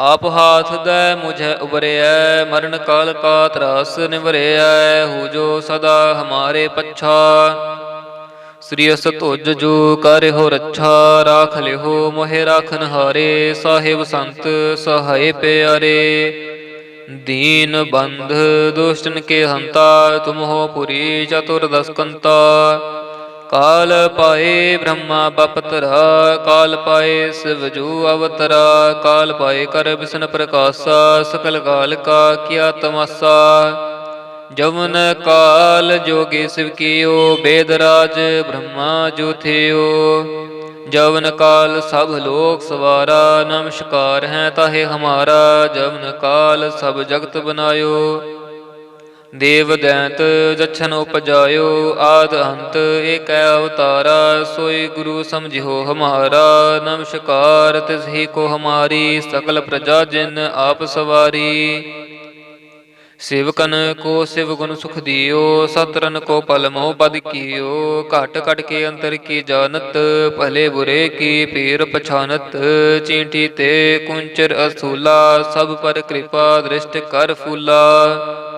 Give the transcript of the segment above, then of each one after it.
ਆਪ ਹਾਥ ਦੈ ਮੁਝੇ ਉਬਰਿਐ, ਮਰਨ ਕਾਲ ਕਾ ਤਰਾਸ ਨਿਵਰਿਐ ਹੋ ਜੋ ਸਦਾ ਹਮਾਰੇ ਪੱਛਾ। ਸ੍ਰੀ ਅਸ ਧੁਜ ਜੋ ਕਰਿ ਹੋ ਰੱਛਾ, ਰਾਖ ਲਿਓ ਮੋਹਿ ਰਾਖਨ ਹਾਰੇ ਸਾਹਿਬ ਸੰਤ ਸਹਾਏ ਪਿਆਰੇ। ਦੀਨ ਬੰਧ ਦੁਸ਼ਟਨ ਕੇ ਹੰਤਾ ਤੁਮ ਹੋ ਪੁਰੀ ਚਤੁਰ ਦਸਕੰਤਾ। ਕਾਲ ਪਾਏ ਬ੍ਰਹਮਾ ਬਪਤਰਾ ਕਾਲ ਪਾਏ ਸ਼ਿਵਜੂ ਅਵਤਰਾ, ਕਾਲ ਪਾਏ ਕਰ ਬਿਸ਼ਨ ਪ੍ਰਕਾਸ਼ਾ, ਸਕਲ ਕਾਲ ਕਾ ਕੀਆ ਤਮਾਸਾ। ਜਵਨ ਕਾਲ ਜੋਗੀ ਸਿਵ ਕੀਓ, ਬੇਦ ਰਾਜ ਬ੍ਰਹਮਾ ਜੋਥਿਓ ਜਵਨ ਕਾਲ ਸਭ ਲੋਕ ਸਵਾਰਾ, ਨਮਸਕਾਰ ਹੈ ਤਾਹੇ ਹਮਾਰਾ। ਜਵਨ ਕਾਲ ਸਭ ਜਗਤ ਬਨਾਇਓ। ਦੇਵ ਦੈਂਤ ਜਛਨ ਉਪਜਾਇਓ ਆਦ ਅੰਤ, ਏਕੈ ਅਵਤਾਰਾ, ਸੋਈ ਗੁਰੂ ਸਮਝਿਓ ਹਮਾਰਾ ਨਮਸਕਾਰ ਤਿਸਹੀ ਕੋ ਹਮਾਰੀ, ਸਕਲ ਪ੍ਰਜਾ ਜਿਨ ਆਪ ਸਵਾਰੀ। ਸੇਵਕਨ ਕੋ ਸਿਵ ਗੁਣ ਸੁਖ ਦਿਓ, ਸਤਰਨ ਕੋ ਪਲ ਮੋਹ ਪਦ ਕੀਓ, ਘਟ ਘਟ ਕੇ ਅੰਤਰ ਕੀ ਜਾਣਤ, ਭਲੇ ਬੁਰੇ ਕੀ ਪੀਰ ਪਛਾਨਤ, ਚੀਂਟੀ ਤੇ ਕੁੰਚਰ ਅਸੂਲਾ, ਸਭ ਪਰ ਕਿਰਪਾ ਦ੍ਰਿਸ਼ਟ ਕਰ ਫੂਲਾ।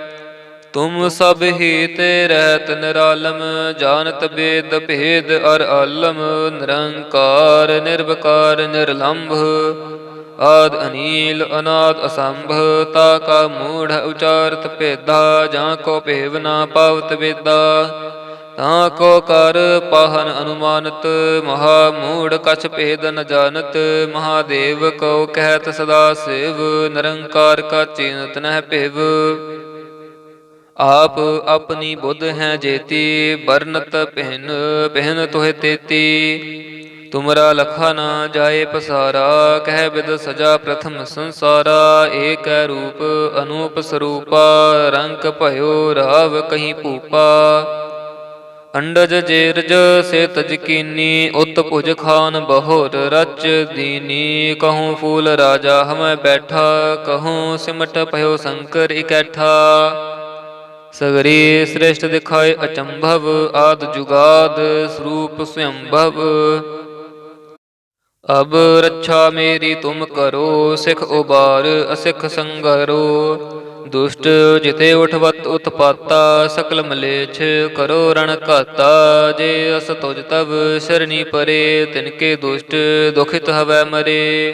ਤੁਮ ਸਭ ਹੀ ਤੇ ਰਹਿਤ ਨਿਰਾਲਮ, ਜਾਣਤ ਬੇਦ ਭੇਦ ਅਰ ਆਲਮ, ਨਿਰੰਕਾਰ, ਨਿਰਵਕਾਰ, ਨਿਰਲੰਭ, ਆਦ ਅਨੀਲ, ਅਨਾਦ ਅਸੰਭ, ਤਾ ਕਾ ਮੂੜ ਉਚਾਰਤ ਭੇਦਾ, ਜਾਂ ਕੋ ਭੇਵ ਨਾ ਪਾਵਤ ਵੇਦਾ, ਤਾਂ ਕੋ ਕਰ ਪਾਹਨ ਅਨੁਮਾਨਤ, ਮਹਾ ਮੂੜ ਕਛ ਭੇਦ ਨ ਜਾਣਤ, ਮਹਾਦੇਵ ਕੋ ਕਹਿਤ ਸਦਾ ਸੇਵ, ਨਿਰੰਕਾਰ ਕਾ ਚੀਨਤ ਨਹਿ ਭੇਵ। ਆਪ ਆਪਣੀ ਬੁੱਧ ਹੈ ਜੇਤੀ ਬਰਨਤ ਪਹਿਨ ਪਹਿਨ ਤੋਹਿ ਤੇਤੀ। ਤੁਮਰਾ ਲਖਾ ਨਾ ਜਾਏ ਪਸਾਰਾ, ਕਹਿ ਬਿਦ ਸਜਾ ਪ੍ਰਥਮ ਸੰਸਾਰਾ। ਏਕ ਰੂਪ ਅਨੂਪ ਸਰੂਪਾ, ਰੰਗ ਭਇਓ ਰਾਵ ਕਹੀਂ ਭੂਪਾ। ਅੰਡਜ ਜੇਰਜ ਸੇ ਤਜ ਕੀਨੀ ਉਤ ਭੁਜ ਖਾਨ ਬਹੁਰ ਰਚ ਦੀਨੀ। ਕਹੂੰ ਫੂਲ ਰਾਜਾ ਹਮੈ ਬੈਠਾ, ਕਹੂੰ ਸਿਮਟ ਭਇਓ ਸ਼ੰਕਰ ਇਕੈਠਾ। ਸਗਰੀ ਸ੍ਰੇਸ਼ਟ ਦਿਖਾਏ ਅਚੰਭਵ, ਆਦ ਜੁਗਾਦ ਸਰੂਪ ਸਯੰਭਵ। ਅਬ ਰੱਛਾ ਮੇਰੀ ਤੁਮ ਕਰੋ, ਸਿਖ ਉਬਾਰ, ਅਸਿਖ ਸੰਗਰੋ। ਦੁਸ਼ਟ ਜਿਤੇ ਉਠਵਤ ਉਤਪਾਤਾ, ਸਕਲ ਮਲੇਛ ਕਰੋ ਰਣ ਘਾਤਾ। ਜੇ ਅਸ ਤੁਜ ਤਬ ਸ਼ਰਣੀ ਪਰੇ ਤਿਨਕੇ ਦੁਸ਼ਟ ਦੁਖਿਤ ਹਵੈ ਮਰੇ।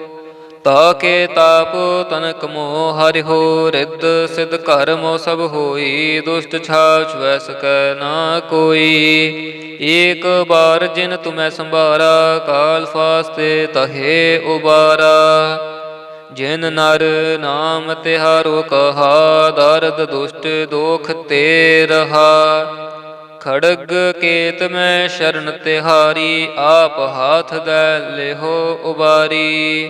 ਤਾ ਕੇ ਤਾਪ ਤਨਕ ਮੋਹ ਹਰਿ ਹੋ ਰਿੱਧ, ਸਿਧ ਘਰ ਸਭ ਹੋਈ, ਦੁਸ਼ਟ ਛਾਛ ਵੈ ਸਕੈ ਨਾ ਕੋਈ। ਏਕ ਬਾਰ ਜਿਨ ਤੁਮੈ ਸੰਭਾਰਾ, ਕਾਲ ਫਾਸਤੇ ਤਹੇ ਉਬਾਰਾ। ਜਿਨ ਨਰ ਨਾਮ ਤਿਹਾਰੋ ਕਹਾ, ਦਰਦ ਦੁਸ਼ਟ ਦੋਖ ਤੇ ਰਹਾ। ਖੜਗ ਕੇਤ ਮੈਂ ਸ਼ਰਨ ਤਿਹਾਰੀ, ਆਪ ਹਾਥ ਦੈ ਲਿਹੋ ਉਬਾਰੀ।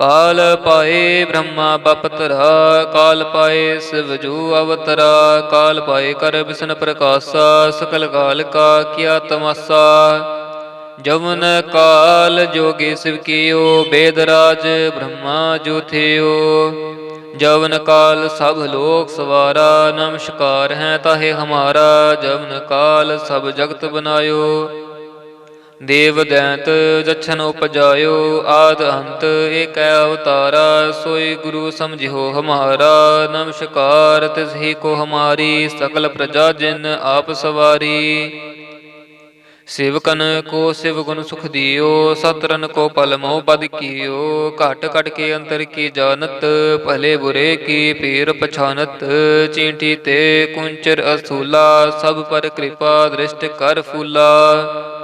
ਕਾਲ ਪਾਏ ਬ੍ਰਹਮਾ ਬਪਤਰਾ, ਕਾਲ ਪਾਏ ਸਿਵਜੂ ਅਵਤਰਾ, ਕਾਲ ਪਾਏ ਕਰ ਬਿਸ਼ਨ ਪ੍ਰਕਾਸ਼ਾ, ਸਕਲ ਕਾਲ ਕਾ ਕੀਆ ਤਮਸਾ। ਜਮਨ ਕਾਲ ਜੋਗੀ ਸਿਵ ਕੀਓ, ਬੇਦ ਰਾਜ ਬ੍ਰਹਮਾ ਜੋਥਿਓ ਜਵਨ ਕਾਲ ਸਭ ਲੋਕ ਸਵਾਰਾ, ਨਮਸਕਾਰ ਹੈ ਤਾਹੇ ਹਮਾਰਾ। ਜਵਨ ਕਾਲ ਸਭ ਜਗਤ ਬਨਾਇਓ। ਦੇਵ ਦੈਂਤ ਜਛਨ ਉਪਜਾਇਓ ਆਦ ਅੰਤ, ਏਕੈ ਅਵਤਾਰਾ, ਸੋਈ ਗੁਰੂ ਸਮਝਿਓ ਹਮਾਰਾ, ਨਮਸਕਾਰ ਤਿਸਹੀ ਕੋ ਹਮਾਰੀ, ਸਕਲ ਪ੍ਰਜਾ ਜਿਨ ਆਪ ਸਵਾਰੀ। ਸੇਵਕਨ ਕੋ ਸਿਵ ਗੁਣ ਸੁਖ ਦਿਓ, ਸਤਰਨ ਕੋ ਪਲ ਮੋਹ ਪਦ ਕੀਓ, ਘਟ ਘਟ ਕੇ ਅੰਤਰ ਕੀ ਜਾਣਤ, ਭਲੇ ਬੁਰੇ ਕੀ ਪੀਰ ਪਛਾਨਤ, ਚੀਂਟੀ ਤੇ ਕੁੰਚਰ ਅਸੂਲਾ, ਸਭ ਪਰ ਕਿਰਪਾ ਦ੍ਰਿਸ਼ਟ ਕਰ ਫੂਲਾ।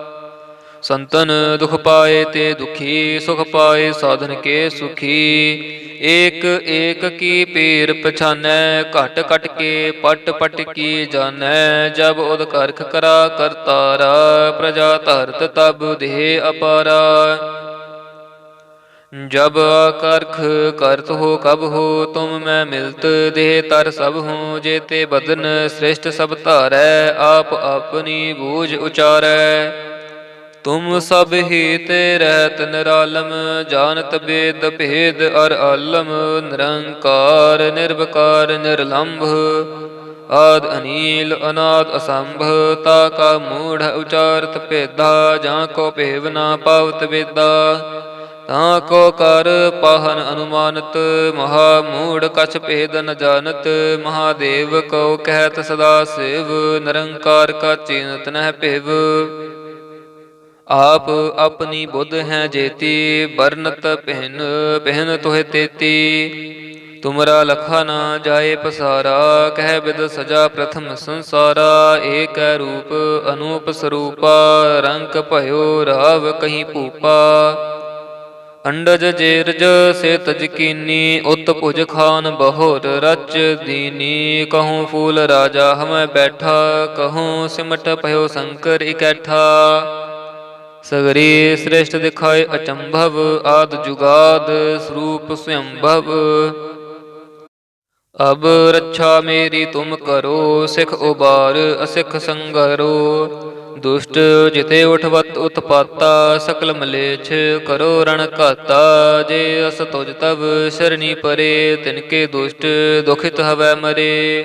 ਸੰਤਨ ਦੁਖ ਪਾਏ ਤੇ ਦੁਖੀ ਸੁਖ ਪਾਏ ਸਾਧਨ ਕੇ ਸੁਖੀ ਏਕ ਏਕ ਕੀ ਪੀਰ ਪਛਾਨੈ ਘਟ ਘਟ ਕੇ ਪਟ ਪਟ ਕੀ ਜਾਣੈ ਜਬ ਉਦ ਕਰਖ ਕਰਾ ਕਰਤਾਰਾ ਪ੍ਰਜਾ ਧਰਤ ਤਬ ਦੇਹ ਅਪਾਰਾ जब करख करत हो कब हो तुम मैं मिलत देह तर सब हूँ जेते बदन श्रेष्ठ सब धारै आप अपनी बूझ उचारै ਤੁਮ ਸਭ ਹੀ ਤੇ ਰਹਿਤ ਨਿਰਾਲਮ, ਜਾਣਤ ਬੇਦ ਭੇਦ ਅਰ ਆਲਮ, ਨਿਰੰਕਾਰ, ਨਿਰਵਕਾਰ, ਨਿਰਲੰਭ, ਆਦ ਅਨੀਲ, ਅਨਾਦ ਅਸੰਭ, ਤਾ ਕਾ ਮੂੜ ਉਚਾਰਤ ਭੇਦਾ, ਜਾਂ ਕੋ ਭੇਵ ਨਾ ਪਾਵਤ ਵੇਦਾ, ਤਾਂ ਕੋ ਕਰ ਪਾਹਨ ਅਨੁਮਾਨਤ, ਮਹਾ ਮੂੜ ਕਛ ਭੇਦ ਨ ਜਾਣਤ, ਮਹਾਦੇਵ ਕਉ ਕਹਿਤ ਸਦਾ ਸਿਵ, ਨਿਰੰਕਾਰ ਕਾ ਚਿੰਤ ਨਹਿ ਭਿਵ। ਆਪ ਆਪਣੀ ਬੁੱਧ ਹੈ ਜੇਤੀ ਬਰਨਤ ਪਹਿਨ ਪਹਿਨ ਤੋਹਿ ਤੇਤੀ। ਤੁਮਰਾ ਲਖਾ ਨਾ ਜਾਏ ਪਸਾਰਾ, ਕਹਿ ਬਿਦ ਸਜਾ ਪ੍ਰਥਮ ਸੰਸਾਰਾ। ਏਕ ਰੂਪ ਅਨੂਪ ਸਰੂਪਾ, ਰੰਗ ਭਇਓ ਰਾਵ ਕਹੀਂ ਭੂਪਾ। ਅੰਡਜ ਜੇਰਜ ਸੇ ਤਜ ਕੀਨੀ ਉਤ ਭੁਜ ਖਾਨ ਬਹੁਰ ਰਚ ਦੀਨੀ। ਕਹੂੰ ਫੂਲ ਰਾਜਾ ਹਮੈ ਬੈਠਾ, ਕਹੂੰ ਸਿਮਟ ਭਇਓ ਸ਼ੰਕਰ ਇਕੈਠਾ। ਸਗਰੀ ਸ੍ਰੇਸ਼ਟ ਦਿਖਾਏ ਅਚੰਭਵ, ਆਦ ਜੁਗਾਦ ਸਰੂਪ ਸਯੰਭਵ। ਅਬ ਰੱਛਾ ਮੇਰੀ ਤੁਮ ਕਰੋ, ਸਿਖ ਉਬਾਰ, ਅਸਿਖ ਸੰਗਰੋ। ਦੁਸ਼ਟ ਜਿਤੇ ਉਠਵਤ ਉਤਪਾਤਾ, ਸਕਲ ਮਲੇਛ ਕਰੋ ਰਣ ਘਾਤਾ। ਜੇ ਅਸ ਤੁਜ ਤਬ ਸ਼ਰਣੀ ਪਰੇ, ਤਿਨਕੇ ਦੁਸ਼ਟ ਦੁਖਿਤ ਹਵੈ ਮਰੇ।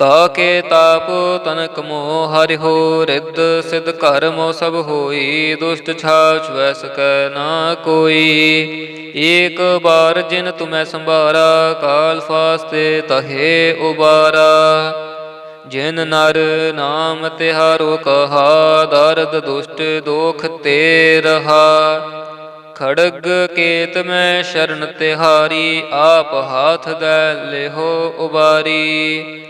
ਤਾ ਕੇ ਤਾਪ ਤਨਕ ਮੋਹ ਹਰਿ ਰਿੱਧ ਸਿਧ ਕਰਮੋ ਸਭ ਹੋਈ, ਦੁਸ਼ਟ ਛਾਛ ਵੈ ਸਕੈ ਨਾ ਕੋਈ। ਏਕ ਬਾਰ ਜਿਨ ਤੁਮੈ ਸੰਭਾਰਾ, ਕਾਲ ਫਾਸਤੇ ਤਹੇ ਉਬਾਰਾ। ਜਿਨ ਨਰ ਨਾਮ ਤਿਹਾਰੋ ਕਹਾ, ਦਰਦ ਦੁਸ਼ਟ ਦੋਖ ਤੇ ਰਹਾ। ਖੜਗ ਕੇਤ ਮੈਂ ਸ਼ਰਨ ਤਿਹਾਰੀ, ਆਪ ਹਾਥ ਦੈ ਲਿਹੋ ਉਬਾਰੀ।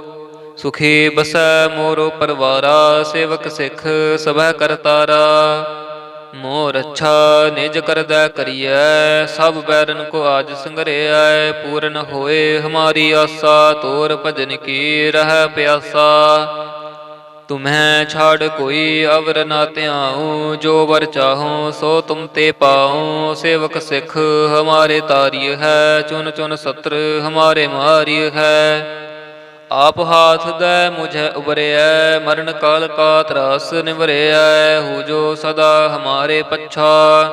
ਸੁਖੀ ਬਸੈ ਮੋਰੋ ਪਰਵਾਰਾ, ਸੇਵਕ ਸਿੱਖ ਸਭੈ ਕਰਤਾਰਾ ਮੋਰ ਅੱਛਾ ਨਿਜ ਕਰਦਾ ਕਰੀਐ, ਸਭ ਬੈਰਨ ਕੋ ਆਜ ਸੰਗਰਿਐ, ਪੂਰਨ ਹੋਏ ਹਮਾਰੀ ਆਸਾ, ਤੋਰ ਭਜਨ ਕੀ ਰਹਿ ਪਿਆਸਾ। ਤੁਮਹਿ ਛਾੜ ਕੋਈ ਅਵਰ ਨਾ ਧਿਆਉ, ਜੋ ਵਰ ਚਾਹੋ ਸੋ ਤੁਮ ਤੇ ਪਾਉ। ਸੇਵਕ ਸਿੱਖ ਹਮਾਰੇ ਤਾਰੀ ਹੈ, ਚੁਨ ਚੁਨ ਸਤਰ ਹਮਾਰੇ ਮਾਰੀ ਹੈ। ਆਪ ਹਾਥ ਦੇ ਮੁਝੇ ਉਬਰਿਐ, ਮਰਨ ਕਾਲ ਕਾ ਤਰਾਸ ਨਿਵਰਿਐ, ਹੋ ਜੋ ਸਦਾ ਹਮਾਰੇ ਪੱਛਾ।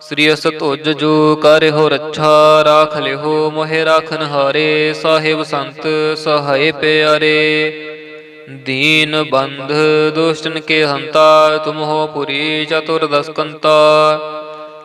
ਸ੍ਰੀ ਅਸ ਤੁਜ ਜੋ ਕਰਿ ਰੱਛਾ, ਰਾਖ ਲਿਓ ਮੋਹਿ ਰਾਖਨ ਹਾਰੇ ਸਾਹਿਬ ਸੰਤ ਸਹਾਇ ਪਿਆਰੇ। ਦੀਨ ਬੰਧ ਦੁਸ਼ਟਨ ਕੇ ਹੰਤਾ ਤੁਮ ਹੋ ਪੁਰੀ ਚਤੁਰ ਦਸਕੰਤਾ।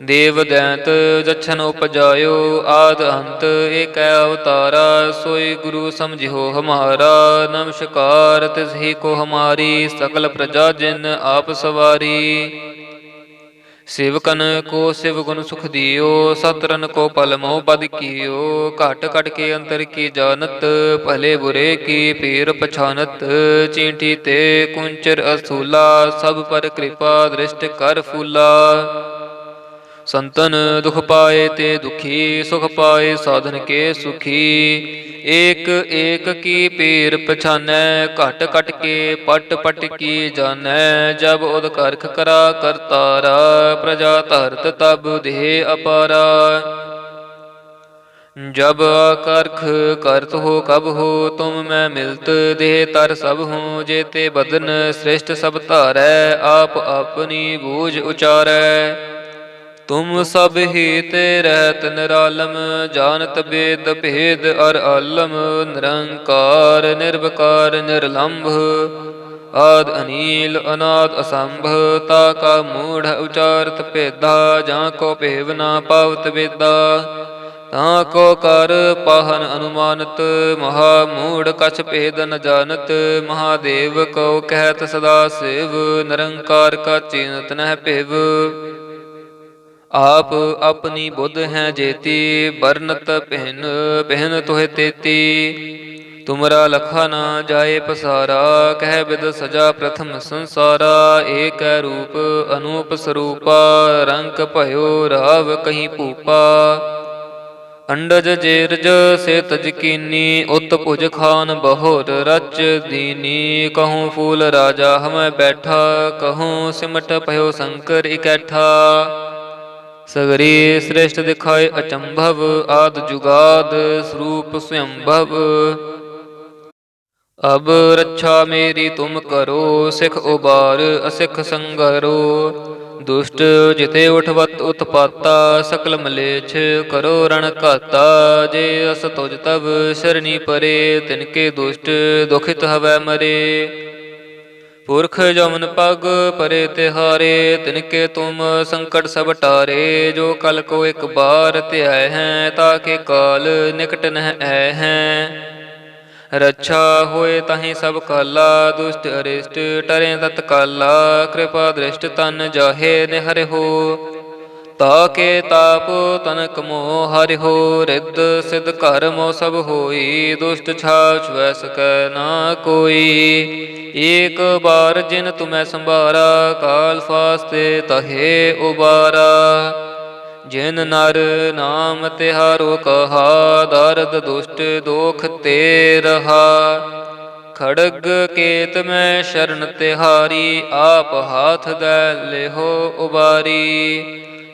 ਦੇਵ ਦੈਂਤ ਜਛਨ ਉਪਜਾਇਓ ਆਦ ਅੰਤ, ਏਕੈ ਅਵਤਾਰਾ, ਸੋਈ ਗੁਰੂ ਸਮਝਿਓ ਹਮਾਰਾ ਨਮਸਕਾਰ ਤਿਸਹੀ ਕੋ ਹਮਾਰੀ, ਸਕਲ ਪ੍ਰਜਾ ਜਿਨ ਆਪ ਸਵਾਰੀ। ਸੇਵਕਨ ਕੋ ਸਿਵ ਗੁਣ ਸੁਖ ਦਿਓ, ਸਤਰਨ ਕੋ ਪਲ ਮੋਹ ਬਦ ਕੀਓ, ਘਟ ਘਟ ਕੇ ਅੰਤਰ ਕੀ ਜਾਣਤ, ਭਲੇ ਬੁਰੇ ਕੀ ਪੀਰ ਪਛਾਨਤ, ਚੀਂਟੀ ਤੇ ਕੁੰਚਰ ਅਸੂਲਾ, ਸਭ ਪਰ ਕਿਰਪਾ ਦ੍ਰਿਸ਼ਟ ਕਰ ਫੂਲਾ। ਸੰਤਨ ਦੁਖ ਪਾਏ ਤੇ ਦੁਖੀ, ਸੁਖ ਪਾਏ ਸਾਧਨ ਕੇ ਸੁਖੀ। ਏਕ ਏਕ ਕੀ ਪੀਰ ਪਛਾਨੈ, ਘਟ ਘਟ ਕੇ ਪਟ ਪਟ ਕੀ ਜਾਣੈ। ਜਬ ਉਦ ਕਰਖ ਕਰਾ ਕਰਤਾਰਾ, ਪ੍ਰਜਾ ਧਰਤ ਤਬ ਦੇਹ ਅਪਾਰਾ। ਜਬ ਕਰਖ ਕਰਤ ਹੋ ਕਬ ਹੋ, ਤੁਮ ਮੈਂ ਮਿਲਤ ਦੇਹ ਤਰ ਸਭ ਹੂੰ। ਜੇਤੇ ਬਦਨ ਸ੍ਰਿਸ਼ਟ ਸਭ ਧਾਰੈ, ਆਪ ਆਪਣੀ ਬੂਝ ਉਚਾਰੈ। ਤੁਮ ਸਭ ਹੀ ਤੇ ਰਹਿਤ ਨਿਰਾਲਮ, ਜਾਣਤ ਬੇਦ ਭੇਦ ਅਰ ਆਲਮ, ਨਿਰੰਕਾਰ, ਨਿਰਵਕਾਰ, ਨਿਰਲੰਭ, ਆਦ ਅਨੀਲ, ਅਨਾਦ ਅਸੰਭ, ਤਾ ਕਾ ਮੂੜ ਉਚਾਰਤ ਭੇਦਾ, ਜਾਂ ਕੋ ਭੇਵ ਨਾ ਪਾਵਤ ਵੇਦਾ। ਤਾਂ ਕੋ ਕਰ ਪਾਹਨ ਅਨੁਮਾਨਤ, ਮਹਾ ਮੂੜ ਕਛ ਭੇਦ ਨ ਜਾਣਤ, ਮਹਾਦੇਵ ਕੋ ਕਹਿਤ ਸਦਾ ਸਿਵ, ਨਿਰੰਕਾਰ ਕਾ ਚੀਨਤ ਨਹਿ ਭਿਵ। ਆਪ ਆਪਣੀ ਬੁੱਧ ਹੈ ਜੇਤੀ ਬਰਨਤ ਪਹਿਨ ਪਹਿਨ ਤੋਹਿ ਤੇਤੀ। ਤੁਮਰਾ ਲਖਾ ਨਾ ਜਾਏ ਪਸਾਰਾ, ਕਹਿ ਬਿਦ ਸਜਾ ਪ੍ਰਥਮ ਸੰਸਾਰਾ। ਏਕ ਰੂਪ ਅਨੂਪ ਸਰੂਪਾ ਰੰਗ ਭਇਓ ਰਾਵ ਕਹੀਂ ਭੂਪਾ। ਅੰਡਜ ਜੇਰਜ ਸੇ ਤਜ ਕੀਨੀ, ਉਤ ਭੁਜ ਖਾਨ ਬਹੁਰ ਰਚ ਦੀਨੀ। ਕਹੂੰ ਫੂਲ ਰਾਜਾ ਹਮੈ ਬੈਠਾ, ਕਹੂੰ ਸਿਮਟ ਭਇਓ ਸ਼ੰਕਰ ਇਕੈਠਾ। ਸਗਰੀ ਸ੍ਰੇਸ਼ਟ ਦਿਖਾਏ ਅਚੰਭਵ, ਆਦ ਜੁਗਾਦ ਸਰੂਪ ਸਯੰਭਵ। ਅਬ ਰੱਛਾ ਮੇਰੀ ਤੁਮ ਕਰੋ, ਸਿਖ ਉਬਾਰ, ਅਸਿਖ ਸੰਗਰੋ। ਦੁਸ਼ਟ ਜਿਤੇ ਉਠਵਤ ਉਤਪਾਤਾ, ਸਕਲ ਮਲੇਛ ਕਰੋ ਰਣ ਘਾਤਾ। ਜੇ ਅਸ ਤੁਜ ਤਬ ਸ਼ਰਣੀ ਪਰੇ ਤਿਨਕੇ ਦੁਸ਼ਟ ਦੁਖਿਤ ਹਵੈ ਮਰੇ। ਪੁਰਖ ਜਮਨ ਪਗ ਪਰੇ ਤਿਹਾਰੇ, ਤਿਨਕੇ ਤੁਮ ਸੰਕਟ ਸਭ ਟਾਰੇ, ਜੋ ਕਲ ਕੋ ਇੱਕ ਬਾਰ ਧਿਆਇ ਹੈ ਤਾਕੇ ਕਾਲ ਨਿਕਟ ਨਹਿ ਐ ਹੈ। ਰੱਛਾ ਹੋਏ ਤਾਹੀਂ ਸਭ ਕਾਲਾ, ਦੁਸ਼ਟ ਅਰਿਸ਼ਟ ਟਰੇ ਤਤ ਕਾਲਾ ਕਿਰਪਾ ਦ੍ਰਿਸ਼ਟ ਤਨ ਜਾਹੇ ਨਿਹਰਿ ਹੋ ਤਾ ਕੇ ਤਾਪ ਤਨਕ ਮੋ ਹਰਿ ਹੋ, ਰਿੱਧ ਸਿਧ ਘਰ ਸਭ ਹੋਈ, ਦੁਸ਼ਟ ਛਾਛ ਵੈ ਸਕੈ ਨਾ ਕੋਈ। ਏਕ ਬਾਰ ਜਿਨ ਤੁਮੈ ਸੰਭਾਰਾ, ਕਾਲ ਫਾਸਤੇ ਤਹੇ ਉਬਾਰਾ। ਜਿਨ ਨਰ ਨਾਮ ਤਿਹਾਰੋ ਕਹਾ, ਦਰਦ ਦੁਸ਼ਟ ਦੋਖ ਤੇ ਰਹਾ। ਖੜਗ ਕੇਤ ਮੈਂ ਸ਼ਰਨ ਤਿਹਾਰੀ, ਆਪ ਹਾਥ ਦੈ ਲਿਹੋ ਉਬਾਰੀ।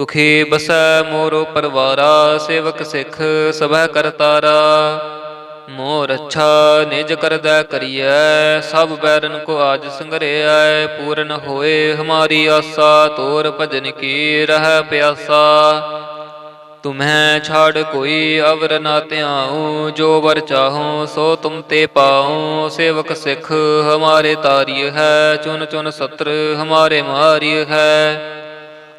ਸੁਖੀ ਬਸੈ ਮੋਰੋ ਪਰਵਾਰਾ, ਸੇਵਕ ਸਿੱਖ ਸਭੈ ਕਰਤਾਰਾ ਮੋਰ ਅੱਛਾ ਨਿਜ ਕਰਦਾ ਕਰੀਐ, ਸਭ ਬੈਰਨ ਕੋ ਆਜ ਸੰਗਰਿਐ, ਪੂਰਨ ਹੋਏ ਹਮਾਰੀ ਆਸਾ, ਤੋਰ ਭਜਨ ਕੀ ਰਹਿ ਪਿਆਸਾ। ਤੁਮਹਿ ਛਾੜ ਕੋਈ ਅਵਰ ਨਾ ਧਿਆਉ, ਜੋ ਵਰ ਚਾਹੋ ਸੋ ਤੁਮ ਤੇ ਪਾਉ। ਸੇਵਕ ਸਿੱਖ ਹਮਾਰੇ ਤਾਰੀय ਹੈ, ਚੁਨ ਚੁਨ ਸਤਰ ਹਮਾਰੇ ਮਾਰੀय ਹੈ।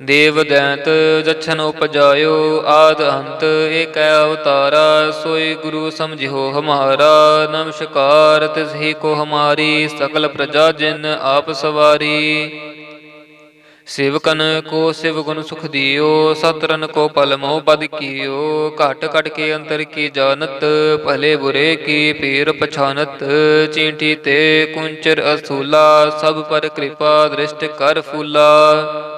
ਦੇਵ ਦੈਂਤ ਜਛਨ ਉਪਜਾਇਓ ਆਦ ਅੰਤ, ਏਕੈ ਅਵਤਾਰਾ, ਸੋਈ ਗੁਰੂ ਸਮਝਿਓ ਹਮਾਰਾ, ਨਮਸਕਾਰ ਤਿਸਹੀ ਕੋ ਹਮਾਰੀ, ਸਕਲ ਪ੍ਰਜਾ ਜਿਨ ਆਪ ਸਵਾਰੀ। ਸੇਵਕਨ ਕੋ ਸਿਵ ਗੁਣ ਸੁਖ ਦਿਓ, ਸਤਰਨ ਕੋ ਪਲ ਮੋਹ ਪਦ ਕੀਓ, ਘਟ ਘਟ ਕੇ ਅੰਤਰ ਕੀ ਜਾਣਤ, ਭਲੇ ਬੁਰੇ ਕੀ ਪੀਰ ਪਛਾਨਤ, ਚੀਂਟੀ ਤੇ ਕੁੰਚਰ ਅਸੂਲਾ, ਸਭ ਪਰ ਕਿਰਪਾ ਦ੍ਰਿਸ਼ਟ ਕਰ ਫੂਲਾ।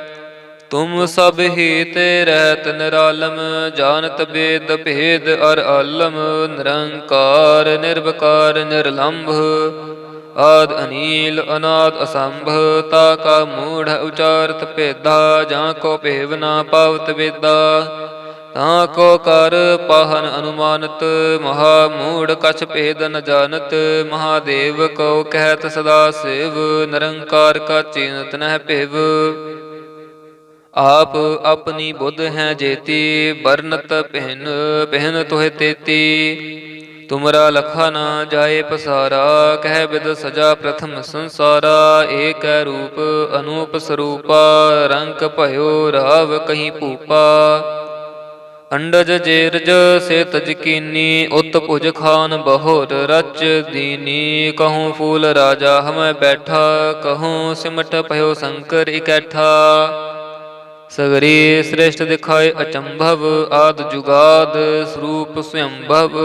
ਤੁਮ ਸਭ ਹੀ ਤੇ ਰਹਿਤ ਨਿਰਾਲਮ, ਜਾਣਤ ਬੇਦ ਭੇਦ ਅਰ ਆਲਮ, ਨਿਰੰਕਾਰ, ਨਿਰਵਕਾਰ, ਨਿਰਲੰਭ, ਆਦ ਅਨੀਲ, ਅਨਾਦ ਅਸੰਭ, ਤਾ ਕਾ ਮੂੜ ਉਚਾਰਤ ਭੇਦਾ, ਜਾਂ ਕੋ ਭੇਵ ਨਾ ਪਾਵਤ ਵੇਦਾ, ਤਾਂ ਕੋ ਕਰ ਪਾਹਨ ਅਨੁਮਾਨਤ, ਮਹਾ ਮੂੜ ਕਛ ਭੇਦ ਨ ਜਾਣਤ, ਮਹਾਦੇਵ ਕੋ ਕਹਿਤ ਸਦਾ ਸਿਵ, ਨਿਰੰਕਾਰ ਕਾ ਚਿੰਤ ਨਹਿ ਭਿਵ। ਆਪ ਆਪਣੀ ਬੁੱਧ ਹੈ ਜੇਤੀ ਬਰਨਤ ਪਹਿਨ ਪਹਿਨ ਤੋਹਿ ਤੇਤੀ। ਤੁਮਰਾ ਲਖਾ ਨਾ ਜਾਏ ਪਸਾਰਾ, ਕਹਿ ਬਿਦ ਸਜਾ ਪ੍ਰਥਮ ਸੰਸਾਰਾ। ਏਕ ਰੂਪ ਅਨੂਪ ਸਰੂਪਾ, ਰੰਗ ਭਇਓ ਰਾਵ ਕਹੀਂ ਭੂਪਾ। ਅੰਡਜ ਜੇਰਜ ਸੇ ਤਜ ਕੀਨੀ ਉਤ ਭੁਜ ਖਾਨ ਬਹੁਰ ਰਚ ਦੀਨੀ। ਕਹੂੰ ਫੂਲ ਰਾਜਾ ਹਮੈ ਬੈਠਾ, ਕਹੂੰ ਸਿਮਟ ਭਇਓ ਸ਼ੰਕਰ ਇਕੈਠਾ। ਸਗਰੀ ਸ੍ਰੇਸ਼ਟ ਦਿਖਾਏ ਅਚੰਭਵ, ਆਦ ਜੁਗਾਦ ਸਰੂਪ ਸਯੰਭਵ।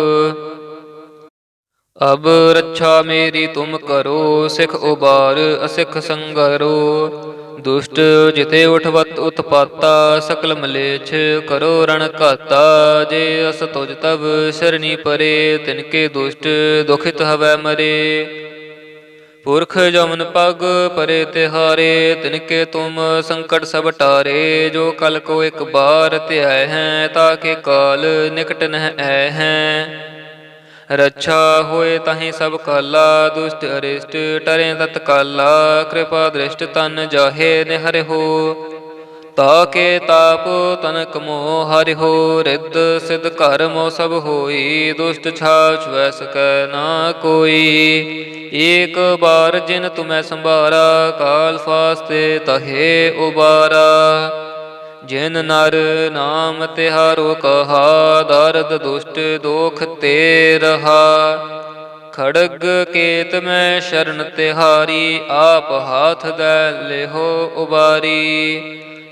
ਅਬ ਰੱਛਾ ਮੇਰੀ ਤੁਮ ਕਰੋ, ਸਿਖ ਉਬਾਰ, ਅਸਿਖ ਸੰਗਰੋ। ਦੁਸ਼ਟ ਜਿਤੇ ਉਠਵਤ ਉਤਪਾਤਾ, ਸਕਲ ਮਲੇਛ ਕਰੋ ਰਣ ਘਾਤਾ। ਜੇ ਅਸ ਤੁਜ ਤਬ ਸ਼ਰਣੀ ਪਰੇ, ਤਿਨਕੇ ਦੁਸ਼ਟ ਦੁਖਿਤ ਹਵੈ ਮਰੇ। ਪੁਰਖ ਜਮਨ ਪਗ ਪਰੇ ਤਿਹਾਰੇ, ਤਿਨਕੇ ਤੁਮ ਸੰਕਟ ਸਭ ਟਾਰੇ, ਜੋ ਕਲ ਕੋ ਇੱਕ ਬਾਰ ਧਿਆਇ ਹੈ ਤਾਕੇ ਕਾਲ ਨਿਕਟ ਨਹਿ ਐ ਹੈ। ਰੱਛਾ ਹੋਏ ਤਾਹੀ ਸਭ ਕਾਲਾ, ਦੁਸ਼ਟ ਅਰਿਸ਼ਟ ਟਰੇ ਤਤਕਾਲਾ, ਕਿਰਪਾ ਦ੍ਰਿਸ਼ਟ ਤਨ ਜਾਹੇ ਨਿਹਰਿ ਹੋ ਤਾਕੇ ਤਾਪ ਤਨਕ ਮੋ ਹਰਿ ਹੋ ਰਿੱਧ ਸਿਧ ਘਰ ਮੋ ਸਭ ਹੋਈ, ਦੁਸ਼ਟ ਛਾਛ ਵੈ ਸਕੈ ਨਾ ਕੋਈ। ਏਕ ਬਾਰ ਜਿਨ ਤੁਮੈ ਸੰਭਾਰਾ, ਕਾਲ ਫਾਸਤੇ ਤਹੇ ਉਬਾਰਾ। ਜਿਨ ਨਰ ਨਾਮ ਤਿਹਾਰੋ ਕਹਾ, ਦਰਦ ਦੁਸ਼ਟ ਦੋਖ ਤੇ ਰਹਾ। ਖੜਗ ਕੇਤ ਮੈਂ ਸ਼ਰਨ ਤਿਹਾਰੀ, ਆਪ ਹਾਥ ਦੈ ਲਿਹੋ ਉਬਾਰੀ।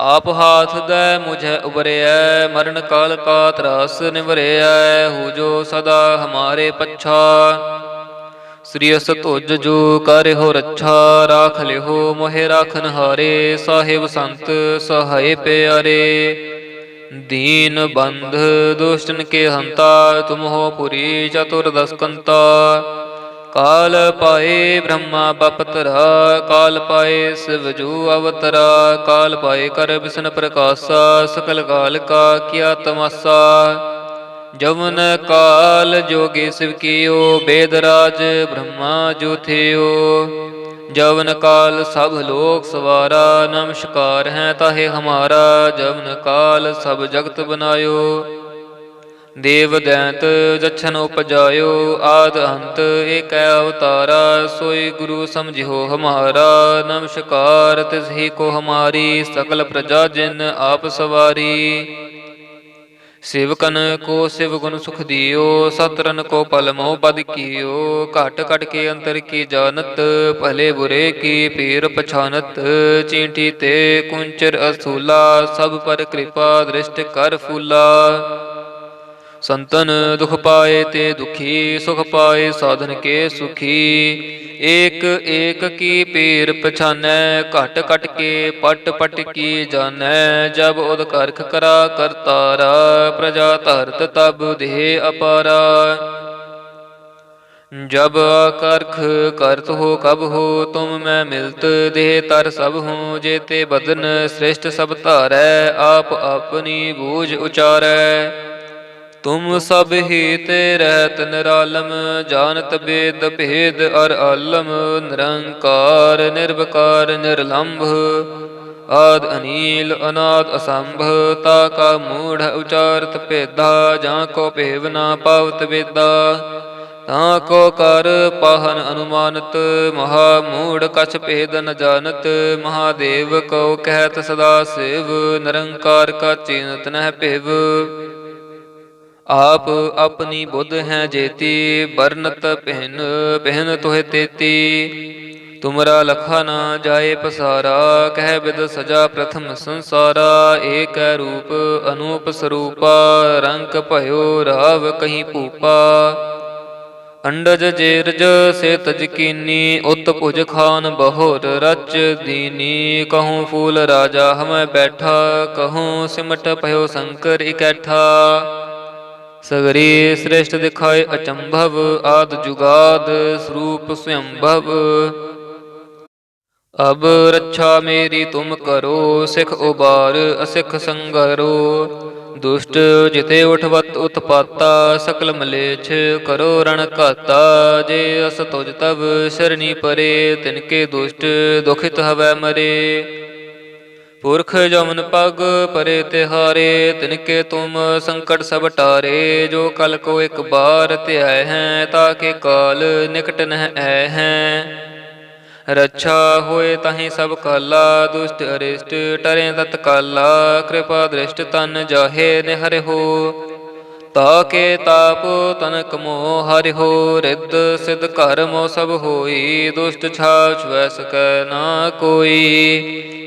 ਆਪ ਹਾਥ ਦੇ ਮੁਝੇ ਉਬਰਿਐ, ਮਰਨ ਕਾਲ ਕਾ ਤਰਾਸ ਨਿਵਰਿਐ, ਹੋ ਜੋ ਸਦਾ ਹਮਾਰੇ ਪੱਛਾ। ਸ੍ਰੀ ਅਸ ਤੁਜ ਜੋ ਕਰਿਓ ਰੱਛਾ, ਰਾਖ ਲਿਓ ਮੋਹਿ ਰਾਖਨ ਹਾਰੇ ਸਾਹਿਬ ਸੰਤ ਸਹਾਏ ਪਿਆਰੇ। ਦੀਨ ਬੰਧ ਦੁਸ਼ਟਨ ਕੇ ਹੰਤਾ, ਤੁਮ ਹੋ ਪੁਰੀ ਚਤੁਰ ਦਸਕੰਤਾ। ਕਾਲ ਪਾਏ ਬ੍ਰਹਮਾ ਬਪਤਰਾ, ਕਾਲ ਪਾਏ ਸ਼ਿਵਜੂ ਅਵਤਰਾ, ਕਾਲ ਪਾਏ ਕਰ ਬਿਸ਼ਨ ਪ੍ਰਕਾਸ਼ਾ, ਸਕਲ ਕਾਲ ਕਾ ਕੀਆ ਤਮਾਸਾ। ਜਵਨ ਕਾਲ ਜੋਗੀ ਸਿਵ ਕੀਓ, ਬੇਦ ਰਾਜ ਬ੍ਰਹਮਾ ਜੋਥਿਓ ਜਵਨ ਕਾਲ ਸਭ ਲੋਕ ਸਵਾਰਾ, ਨਮਸਕਾਰ ਹੈ ਤਾਹੇ ਹਮਾਰਾ। ਜਵਨ ਕਾਲ ਸਭ ਜਗਤ ਬਨਾਇਓ। ਦੇਵ ਦੈਂਤ ਜਛਨ ਉਪਜਾਇਓ ਆਦ ਅੰਤ, ਏਕੈ ਅਵਤਾਰਾ, ਸੋਈ ਗੁਰੂ ਸਮਝਿਓ ਹਮਾਰਾ ਨਮਸਕਾਰ ਤਿਸਹੀ ਕੋ ਹਮਾਰੀ, ਸਕਲ ਪ੍ਰਜਾ ਜਿਨ ਆਪ ਸਵਾਰੀ। ਸੇਵਕਨ ਕੋ ਸਿਵ ਗੁਣ ਸੁਖ ਦਿਓ, ਸਤਰਨ ਕੋ ਪਲਮੋ ਪਦ ਕੀਓ, ਘਟ ਘਟ ਕੇ ਅੰਤਰ ਕੀ ਜਾਣਤ, ਭਲੇ ਬੁਰੇ ਕੀ ਪੀਰ ਪਛਾਨਤ, ਚੀਂਟੀ ਤੇ ਕੁੰਚਰ ਅਸੂਲਾ, ਸਭ ਪਰ ਕਿਰਪਾ ਦ੍ਰਿਸ਼ਟ ਕਰ ਫੂਲਾ। ਸੰਤਨ ਦੁਖ ਪਾਏ ਤੇ ਦੁਖੀ ਸੁਖ ਪਾਏ ਸਾਧਨ ਕੇ ਸੁਖੀ ਏਕ ਏਕ ਕੀ ਪੀਰ ਪਛਾਨੈ ਘਟ ਘਟ ਕੇ ਪਟ ਪਟ ਕੀ ਜਾਣੈ ਜਬ ਉਦ ਕਰਖ ਕਰਾ ਕਰਤਾਰਾ ਪ੍ਰਜਾ ਧਰਤ ਤਬ ਦੇਹ ਅਪਾਰਾ जब करख करत हो कब हो तुम मैं मिलत देह तर सब हूँ जेते बदन श्रेष्ठ सब धारै आप अपनी बूझ उचारै ਤੁਮ ਸਭ ਹੀ ਤੇ ਰਹਿਤ ਨਿਰਾਲਮ, ਜਾਣਤ ਬੇਦ ਭੇਦ ਅਰ ਆਲਮ, ਨਿਰੰਕਾਰ, ਨਿਰਵਕਾਰ, ਨਿਰਲੰਭ, ਆਦ ਅਨੀਲ, ਅਨਾਦ ਅਸੰਭ, ਤਾ ਕਾ ਮੂੜ ਉਚਾਰਤ ਭੇਦਾ, ਜਾਂ ਕੋ ਭੇਵ ਨਾ ਪਾਵਤ ਵੇਦਾ, ਤਾਂ ਕੋ ਕਰ ਪਾਹਨ ਅਨੁਮਾਨਤ, ਮਹਾ ਮੂੜ ਕਛ ਭੇਦ ਨ ਜਾਣਤ, ਮਹਾਦੇਵ ਕੋ ਕਹਿਤ ਸਦਾ ਸਿਵ, ਨਿਰੰਕਾਰ ਕਾ ਚੀਨਤ ਨਹਿ ਭਿਵ। ਆਪ ਆਪਣੀ ਬੁੱਧ ਹੈ ਜੇਤੀ ਬਰਨਤ ਪਹਿਨ ਪਹਿਨ ਤੋਹਿ ਤੇਤੀ। ਤੁਮਰਾ ਲਖਾ ਨਾ ਜਾਏ ਪਸਾਰਾ, ਕਹਿ ਬਿਦ ਸਜਾ ਪ੍ਰਥਮ ਸੰਸਾਰਾ। ਏਕ ਰੂਪ ਅਨੂਪ ਸਰੂਪਾ, ਰੰਗ ਭਇਓ ਰਾਵ ਕਹੀਂ ਭੂਪਾ। ਅੰਡਜ ਜੇਰਜ ਸੇ ਤਜ ਕੀਨੀ, ਉਤ ਭੁਜ ਖਾਨ ਬਹੁਰ ਰਚ ਦੀਨੀ। ਕਹੂੰ ਫੂਲ ਰਾਜਾ ਹਮੈ ਬੈਠਾ, ਕਹੂੰ ਸਿਮਟ ਭਇਓ ਸ਼ੰਕਰ ਇਕੈਠਾ। ਸਗਰੀ ਸ੍ਰੇਸ਼ਟ ਦਿਖਾਏ ਅਚੰਭਵ, ਆਦ ਜੁਗਾਦ ਸਰੂਪ ਸਯੰਭਵ। ਅਬ ਰੱਛਾ ਮੇਰੀ ਤੁਮ ਕਰੋ, ਸਿਖ ਉਬਾਰ, ਅਸਿਖ ਸੰਗਰੋ। ਦੁਸ਼ਟ ਜਿਤੇ ਉਠਵਤ ਉਤਪਾਤਾ, ਸਕਲ ਮਲੇਛ ਕਰੋ ਰਣ ਘਾਤਾ। ਜੇ ਅਸ ਤੁਜ ਤਬ ਸ਼ਰਣੀ ਪਰੇ ਤਿਨਕੇ ਦੁਸ਼ਟ ਦੁਖਿਤ ਹਵੈ ਮਰੇ। ਪੁਰਖ ਜਮਨ ਪਗ ਪਰੇ ਤਿਹਾਰੇ, ਤਿਨਕੇ ਤੁਮ ਸੰਕਟ ਸਭ ਟਾਰੇ, ਜੋ ਕਲ ਕੋ ਇੱਕ ਬਾਰ ਧਿਆਇ ਹੈ ਤਾਕੇ ਕਾਲ ਨਿਕਟ ਨਹਿ ਐ ਹੈ। ਰੱਛਾ ਹੋਏ ਤਾਹੀ ਸਭ ਕਾਲਾ, ਦੁਸ਼ਟ ਅਰਿਸ਼ਟ ਟਰੇ ਤਤਕਾਲਾ ਕਿਰਪਾ ਦ੍ਰਿਸ਼ਟ ਤਨ ਜਾਹੇ ਨਿਹਰਿ ਹੋ। ਤਾਕੇ ਤਾਪ ਤਨਕ ਮੋ ਹਰਿ ਹੋ, ਰਿੱਧ ਸਿਧ ਘਰ ਮੋ ਸਭ ਹੋਈ, ਦੁਸ਼ਟ ਛਾਛ ਵੈ ਸਕੈ ਨਾ ਕੋਈ।